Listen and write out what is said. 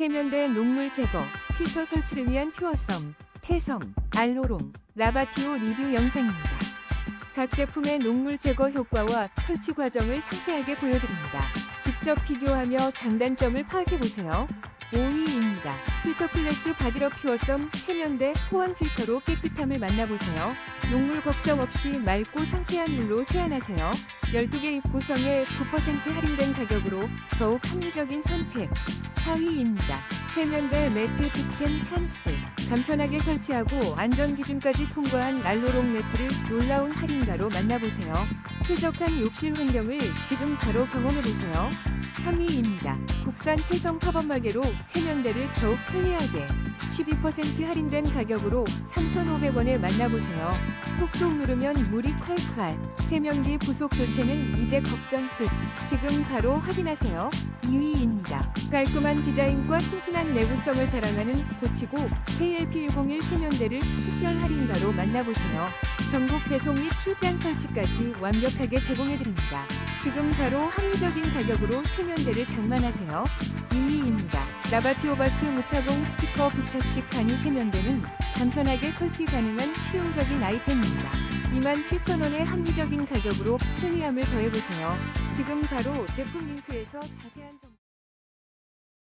세면대 녹물 제거, 필터 설치를 위한 퓨어썸, 태성, 알로롱, 라바티오 리뷰 영상입니다. 각 제품의 녹물 제거 효과와 설치 과정을 상세하게 보여드립니다. 직접 비교하며 장단점을 파악해보세요. 5위입니다. 필터 클래스 바디러 퓨어썸 세면대 호환 필터로 깨끗함을 만나보세요. 녹물 걱정 없이 맑고 상쾌한 물로 세안하세요. 12개 입 구성에 9% 할인된 가격으로 더욱 합리적인 선택. 4위입니다. 세면대 매트 득템 찬스. 간편하게 설치하고 안전 기준까지 통과한 난로롱 매트를 놀라운 할인가로 만나보세요. 쾌적한 욕실 환경을 지금 바로 경험해보세요. 3위입니다. 국산 태성 팝업마개로 세면대를 더욱 편리하게 12% 할인된 가격으로 3,500원에 만나보세요. 톡톡 누르면 물이 콸콸. 세면기 부속 교체는 이제 걱정 끝. 지금 바로 확인하세요. 2위입니다. 깔끔한 디자인과 튼튼한 내구성을 자랑하는 고치고 KLP101 세면대를 특별 할인가로 만나보세요. 전국 배송 및 출장 설치까지 완벽하게 제공해드립니다. 지금 바로 합리적인 가격으로 세면대를 장만하세요. 2위입니다. 라바티오바스 무타공 스티커 부착식 간이 세면대는 간편하게 설치 가능한 실용적인 아이템입니다. 27,000원의 합리적인 가격으로 편리함을 더해보세요. 지금 바로 제품 링크에서 자세한 정보